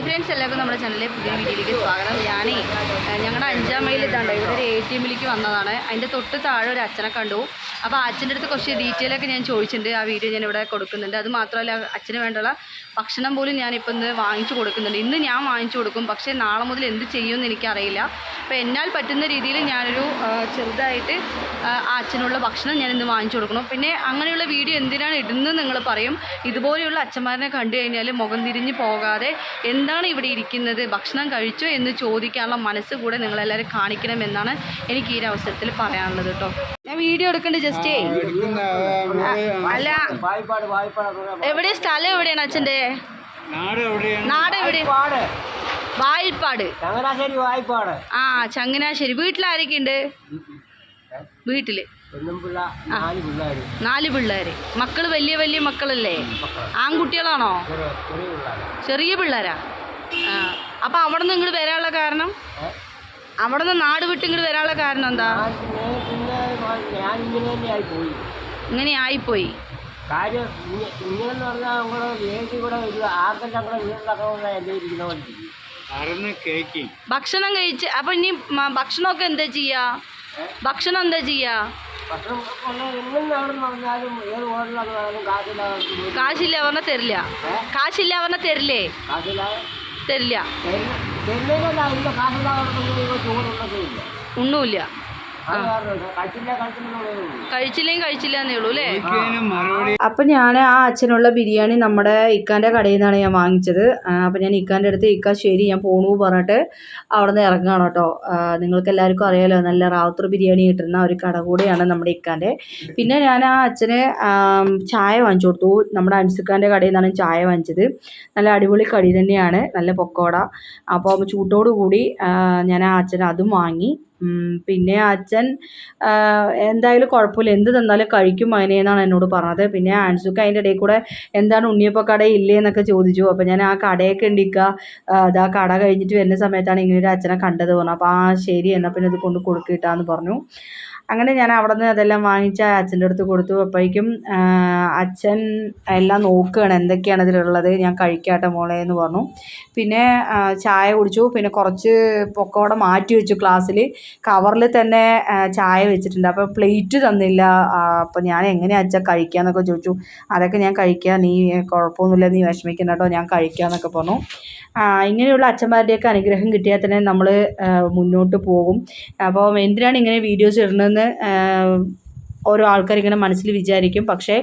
Hi friends എല്ലാവർക്കും നമ്മുടെ ചാനലിലെ പുതിയ വീഡിയോയിലേക്ക് സ്വാഗതം. ഞാനേ ഞങ്ങളുടെ അഞ്ചാം മൈൽ ഇതാണ്ട് ഇവിടെ ഒരു എ ടി എമ്മിലേക്ക് വന്നതാണ്. അതിന്റെ തൊട്ട് താഴെ ഒരു അച്ഛനെ കണ്ടു. അപ്പോൾ അച്ഛന്റെ അടുത്ത് കുറച്ച് ഡീറ്റെയിൽ ഒക്കെ ഞാൻ ചോദിച്ചിട്ടുണ്ട്. ആ വീഡിയോ ഞാൻ ഇവിടെ കൊടുക്കുന്നുണ്ട്. അത് മാത്രമല്ല അച്ഛന് വേണ്ടുള്ള ഭക്ഷണം പോലും ഞാനിപ്പോൾ ഇന്ന് വാങ്ങിച്ചു കൊടുക്കുന്നുണ്ട്. ഇന്ന് ഞാൻ വാങ്ങിച്ചു കൊടുക്കും. പക്ഷേ നാളെ മുതൽ എന്ത് ചെയ്യുമെന്ന് എനിക്കറിയില്ല. അപ്പോൾ എന്നാൽ പറ്റുന്ന രീതിയിൽ ഞാനൊരു ചെറുതായിട്ട് ആ അച്ഛനുള്ള ഭക്ഷണം ഞാൻ ഇന്ന് വാങ്ങിച്ചു കൊടുക്കണം. പിന്നെ അങ്ങനെയുള്ള വീഡിയോ എന്തിനാണ് ഇടുന്നത് നിങ്ങൾ പറയും. ഇതുപോലെയുള്ള അച്ഛന്മാരനെ കണ്ടു കഴിഞ്ഞാൽ മുഖം തിരിഞ്ഞ് പോകാതെ എന്താണ് ഇവിടെ ഇരിക്കുന്നത്? ഭക്ഷണം കഴിച്ചോ എന്ന് ചോദിക്കാനുള്ള മനസ്സ് കൂടെ നിങ്ങളെല്ലാവരും കാണിക്കണമെന്നാണ് എനിക്ക് ഈ ഒരു അവസരത്തിൽ പറയാനുള്ളത് കേട്ടോ. ഞാൻ വീഡിയോ എടുക്കണ്ട് ജസ്റ്റ് അല്ല. എവിടെ? സ്ഥലം എവിടെയാണ് അച്ഛന്റെ? നാട് എവിടെയാണ്? നാട് എവിടെ? വായ്പാട്. വായിൽപ്പാട്. ചങ്ങനാശ്ശേരി വായ്പാട്. ആ ചങ്ങനാശ്ശേരി. വീട്ടിലാരൊക്കെ ഉണ്ട്? വീട്ടിൽ. നാല് പിള്ളേര്. മക്കൾ വലിയ വലിയ മക്കളല്ലേ? ആൺകുട്ടികളാണോ? ചെറിയ ചെറിയ പിള്ളേര്. ആ. അപ്പം അവിടെ നിന്ന് ഇങ്ങോട്ട് വരാനുള്ള കാരണം? അവിടെ നിന്ന് നാട് വിട്ട് ഇങ്ങോട്ട് വരാനുള്ള കാരണം എന്താ? ഇങ്ങനെ ആയിപ്പോയി. കാര്യം ഇങ്ങ- ഇങ്ങനെന്ന് പറഞ്ഞാൽ നമ്മുടെ വീട്ടിൽ കൂടെ ഒരു ആർക്കും ഞങ്ങളുടെ വീട്ടിലൊക്കെ എന്റെ ഇരിക്കുന്ന പോലെ ഇരിക്കും. അറന്ന് കേക്കി. ഭക്ഷണം കഴിച്ച് അപ്പൊ ഇനി ഭക്ഷണമൊക്കെ എന്താ ചെയ്യാ? ഭക്ഷണം എന്താ ചെയ്യാ? കാശില്ല പറഞ്ഞ തരില്ല. കാശില്ല പറഞ്ഞ തരില്ലേ? തരില്ല തെരുന്നതിനല്ല കഴിച്ചില്ലെങ്കിൽ കഴിച്ചില്ല എന്നേ ഉള്ളൂ അല്ലേ? ചോദിക്കാനും മറുപടി അപ്പം ഞാൻ ആ അച്ഛനുള്ള ബിരിയാണി നമ്മുടെ ഇക്കാന്റെ കടയിൽ നിന്നാണ് ഞാൻ വാങ്ങിച്ചത്. അപ്പൊ ഞാൻ ഇക്കാന്റെ അടുത്ത് ഇക്ക ശരി ഞാൻ പോണു പറഞ്ഞിട്ട് അവിടെ നിന്ന് ഇറങ്ങുകയാണ് കേട്ടോ. നിങ്ങൾക്ക് എല്ലാവർക്കും അറിയാലോ നല്ല റാവുത്തർ ബിരിയാണി കിട്ടുന്ന ഒരു കട കൂടെയാണ് നമ്മുടെ ഇക്കാന്റെ. പിന്നെ ഞാൻ ആ അച്ഛന് ചായ വാങ്ങിച്ചു കൊടുത്തു. നമ്മുടെ അൻസുഖാന്റെ കടയിൽ നിന്നാണ് ചായ വാങ്ങിച്ചത്. നല്ല അടിപൊളി കടി തന്നെയാണ് നല്ല പൊക്കോട. അപ്പോൾ ചൂട്ടോടു കൂടി ഞാൻ ആ അച്ഛന് അതും വാങ്ങി. പിന്നെ അച്ഛൻ എന്തായാലും കുഴപ്പമില്ല. എന്ത് തന്നാലും കഴിക്കും അതിനെ എന്നാണ് എന്നോട് പറഞ്ഞത്. പിന്നെ ആൻസുക്ക് അതിന്റെ ഇടയിൽ കൂടെ എന്താണ് ഉണ്ണിയപ്പം കട ഇല്ലേ എന്നൊക്കെ ചോദിച്ചു. അപ്പോൾ ഞാൻ ആ കടയൊക്കെ ഉണ്ടിക്കുക അത് ആ കട കഴിഞ്ഞിട്ട് വരുന്ന സമയത്താണ് ഇങ്ങനെ ഒരു അച്ഛനെ കണ്ടത് പറഞ്ഞു അപ്പോൾ ആ ശരി എന്നാൽ പിന്നെ ഇത് കൊണ്ട് കൊടുക്കിട്ടാന്ന് പറഞ്ഞു. അങ്ങനെ ഞാൻ അവിടെ നിന്ന് അതെല്ലാം വാങ്ങിച്ച അച്ഛന്റെ അടുത്ത് കൊടുത്തു. അപ്പോഴേക്കും അച്ഛൻ എല്ലാം നോക്കുകയാണ് എന്തൊക്കെയാണ് ഇതിലുള്ളത്. ഞാൻ കഴിക്കാട്ടെ മോളെ എന്ന് പറഞ്ഞു. പിന്നെ ചായ കുടിച്ചു. പിന്നെ കുറച്ച് പൊക്കോടെ മാറ്റി വെച്ചു ക്ലാസ്സിൽ. കവറിൽ തന്നെ ചായ വെച്ചിട്ടുണ്ട്. അപ്പോൾ പ്ലേറ്റ് തന്നില്ല. അപ്പോൾ ഞാൻ എങ്ങനെയാണ് അച്ഛൻ കഴിക്കാമെന്നൊക്കെ ചോദിച്ചു. അതൊക്കെ ഞാൻ കഴിക്കാം. നീ കുഴപ്പമൊന്നുമില്ല. നീ വിഷമിക്കണ്ട കേട്ടോ. ഞാൻ കഴിക്കാമെന്നൊക്കെ പറഞ്ഞു. ഇങ്ങനെയുള്ള അച്ഛന്മാരുടെയൊക്കെ അനുഗ്രഹം കിട്ടിയാൽ തന്നെ നമ്മൾ മുന്നോട്ട് പോകും. അപ്പോൾ എന്തിനാണ് ഇങ്ങനെ വീഡിയോസ് ഇടുന്നതെന്ന് ആ, ഓരോ ആൾക്കാർ ഇങ്ങനെ മനസ്സിൽ വിചാരിക്കും. പക്ഷേ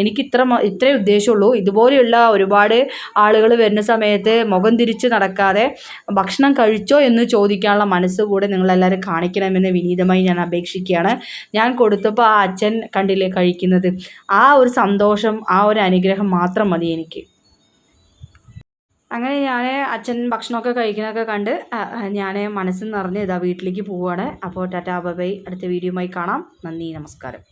എനിക്ക് ഇത്ര ഇത്രേ ഉദ്ദേശമുള്ളൂ ഇതുപോലെയുള്ള ഒരുപാട് ആളുകൾ വരുന്ന സമയത്ത് മുഖം തിരിച്ച് നടക്കാതെ ഭക്ഷണം കഴിച്ചോ എന്ന് ചോദിക്കാനുള്ള മനസ്സ് കൂടെ നിങ്ങളെല്ലാവരും കാണിക്കണമെന്ന് വിനീതമായി ഞാൻ അപേക്ഷിക്കുകയാണ്. ഞാൻ കൊടുത്തപ്പോൾ ആ അച്ഛൻ കണ്ടില്ലേ കഴിക്കുന്നത്? ആ ഒരു സന്തോഷം ആ ഒരു അനുഗ്രഹം മാത്രം മതി എനിക്ക്. അങ്ങനെ ഞാൻ അച്ഛൻ ഭക്ഷണമൊക്കെ കഴിക്കുന്നതൊക്കെ കണ്ട് ഞാൻ മനസ്സിൽ നിറഞ്ഞ് ഇതാ വീട്ടിലേക്ക് പോവുകയാണ് അപ്പോൾ ടാറ്റാ ബൈ. അടുത്ത വീഡിയോയുമായി കാണാം. നന്ദി നമസ്കാരം.